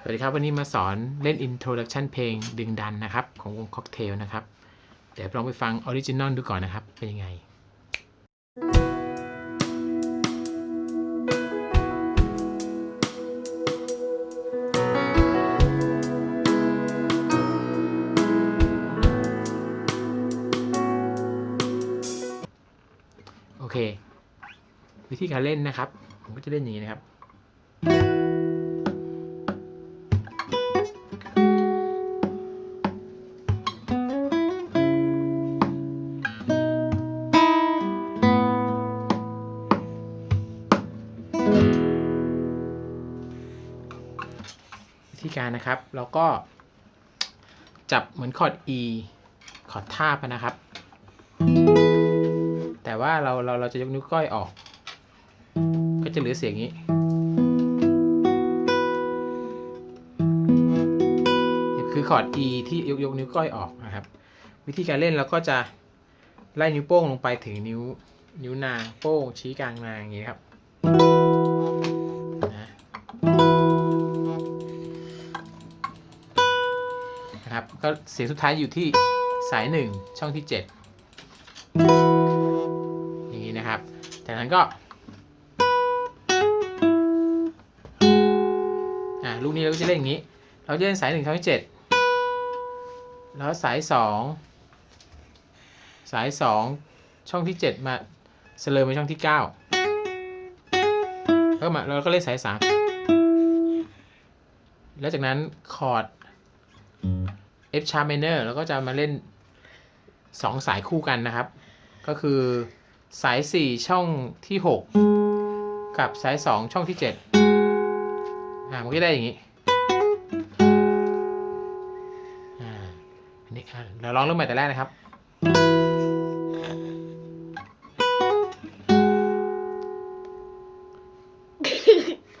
สวัสดีครับ วันนี้มาสอนเล่น introduction เพลงดึงดันนะครับ ของวงค็อกเทลนะครับ เดี๋ยวลองไปฟังออริจินอลดูก่อนนะครับ เป็นยังไงโอเค วิธีการเล่นนะครับ ผมก็จะเล่นอย่างนี้นะครับ วิธีการนะครับเราก็ จับเหมือนคอร์ด E คอร์ดทาบนะครับ แต่ว่าเราเราเราจะยกนิ้วก้อยออก ก็จะเหลือเสียงนี้ คือคอร์ด E ที่ยกยกนิ้วก้อยออกนะครับ วิธีการเล่นเราก็จะไล่นิ้วโป้งลงไปถึงนิ้วนิ้วนางโป้งชี้กลางนางอย่างนี้ครับ ก็เสียงสุดท้ายอยู่ที่สายหนึ่งช่องที่เจ็ดอย่างนี้นะครับ จากนั้นก็อ่าลูกนี้เราก็จะเล่นอย่างนี้ เราจะเล่นสายหนึ่งช่องที่เจ็ดแล้วสายสองสายสองช่องที่เจ็ดมาเสลอมาช่องที่เก้าแล้วมาเราก็เล่นสายสามแล้วจากนั้นคอร์ด F sharp minor แล้วก็จะมาเล่นสองสายคู่กันนะครับ ก็คือสาย 4 ช่องที่ 6 กับสาย 2 ช่องที่7อ่ามันก็ได้อย่างนี้อ่าอันนี้เราลองเริ่มใหม่แต่แรกนะครับ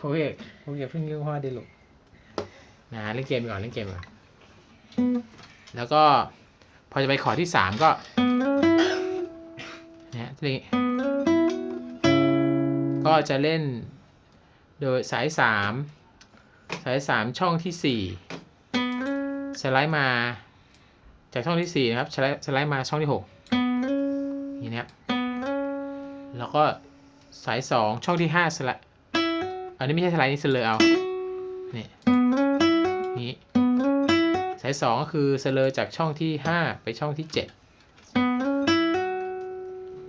ผมอยากผมอยาเพิ่งเรื่องพ่อได้ลูกนะเล่นเกมก่อนเล่นเกมก่อน แล้วก็พอจะไปขอที่ 3 ก็เนะทีนี้ก็จะเล่นโดยสาย 3 สาย 3 ช่องที่ 4 สไลด์มาจากช่องที่ 4 นะครับ สไลด์สไลด์มาช่องที่ 6 นี่นะครับแล้วก็สาย 2 ช่องที่ 5 สไลด์อันนี้ไม่ใช่สไลด์นี่สเลอเอา นี่นี่ สาย 2 ก็คือเซเลอจากช่องที่ 5 ไปช่องที่ 7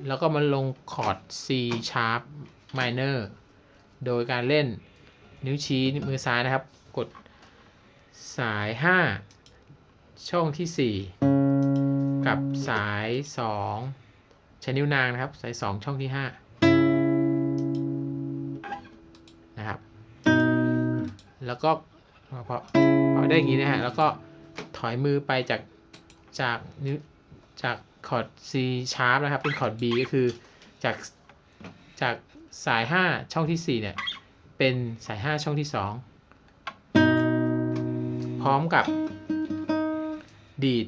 แล้วก็มันลงคอร์ด C sharp minor โดยการเล่นนิ้วชี้มือซ้ายนะครับ กดสาย 5 ช่องที่ 4 กับสาย 2 ใช้นิ้วนางนะครับ สาย 2 ช่องที่ 5 นะครับ แล้วก็พอพอได้อย่างนี้นะฮะ แล้วก็ ถอยมือไปจากจากนิ้วจากคอร์ด C sharp นะครับ เป็นคอร์ด B ก็คือจากจากสาย 5 ช่องที่ 4 เนี่ย เป็นสาย 5 ช่องที่ 2 พร้อมกับ ดีด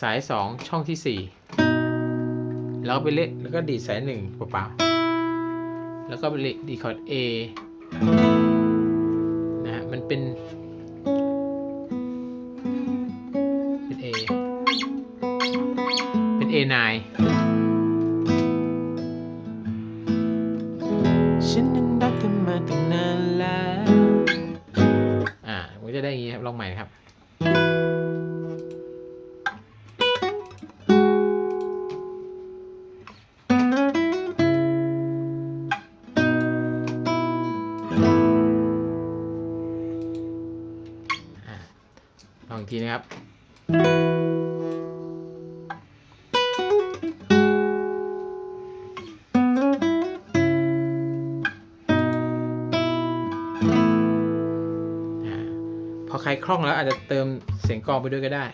สาย 2 ช่องที่ 4 แล้วไปเล่นแล้วก็ดีดสาย 1 เปล่าๆแล้วก็ไปเล่นดีคอร์ด A นะฮะมันเป็น A9 ฉันนั้นรักเธอมาตั้งนานแล้วอ่ามันก็จะได้อย่างนี้ครับ ลองใหม่นะครับอ่าลองอีกทีนะครับ ครคล่องแล้วอาจจะเติมเสียงกลองไปด้วยก็ได้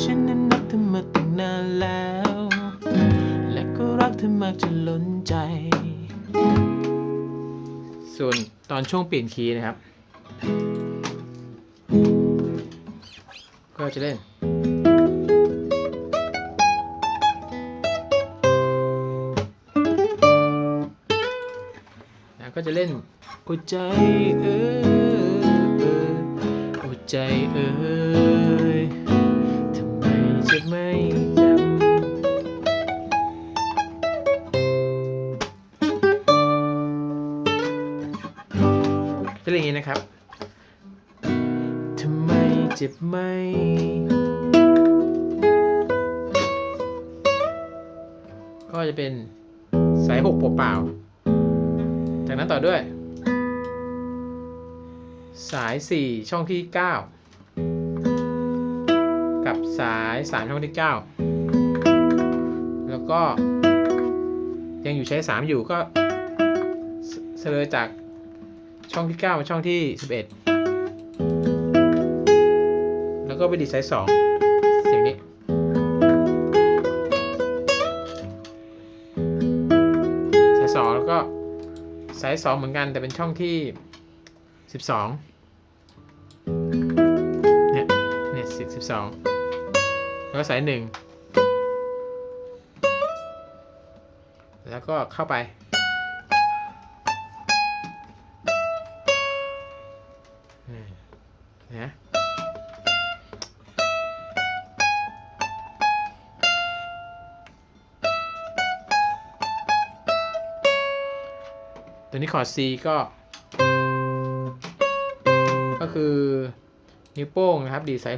ฉันนั้นรักเธอมาตั้งนานแล้ว และก็รักเธอมากจนล้นใจ ส่วนตอนช่วงเปลี่ยนคีย์นะครับ ก็จะเล่น แล้วก็จะเล่นหัวใจเอ้ยหัวใจเอ้ยทำไมจะไม่จำจะเล่นอย่างนี้นะครับ เจ็บไหม ก็จะเป็นสายหกเปล่าๆจากนั้นต่อด้วย สาย 4 ช่องที่ 9 กับสาย 3 ช่องที่ 9 แล้วก็ยังอยู่ใช้ 3 อยู่ก็เสลยจากช่องที่ 9 มาช่องที่ 11 แล้วก็ไปดีดสาย2เสียงนี้ สายสองแล้วก็สายสองเหมือนกันแต่เป็นช่องที่สิบสองเนี่ย เนี่ยสิบสิบสองแล้วก็สายหนึ่งแล้วก็เข้าไปนี่นะ ตัวนี้คอร์ด C ก็ ก็คือนิ้วโป้งนะครับ ดีดสาย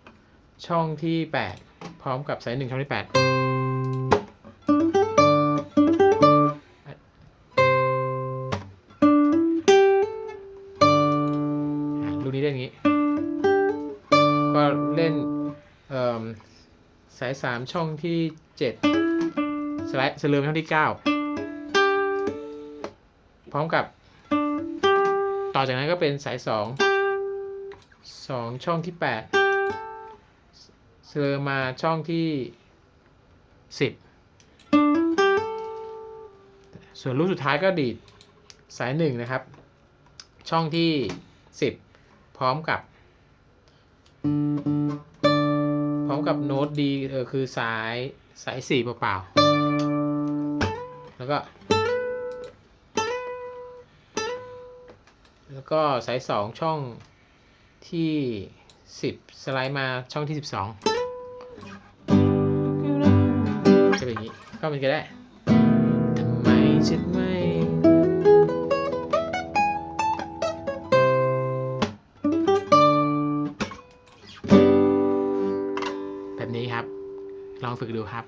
6ช่องที่ 8 พร้อมกับสาย1ช่องที่8อะลูนี้เล่นอย่างนี้ ก็เล่นเอิ่มสาย 3 ช่องที่ 7สไลด์สลืมช่องที่ 9 พร้อมกับ ต่อจากนั้นก็เป็นสาย 2 2 ช่องที่ 8 เสลอมาช่องที่ 10 ส่วนลูกสุดท้ายก็ดีดสาย 1 นะครับ ช่องที่ 10 พร้อมกับพร้อมกับโน้ตดีเออคือสายสาย4เปล่าๆแล้วก็ แล้วก็สาย 2 ช่องที่ 10 สไลด์มาช่องที่ 12 จะเป็นอย่างนี้ ก็มันก็ได้ทำไมฉันไม่แบบนี้ครับ ลองฝึกดูครับ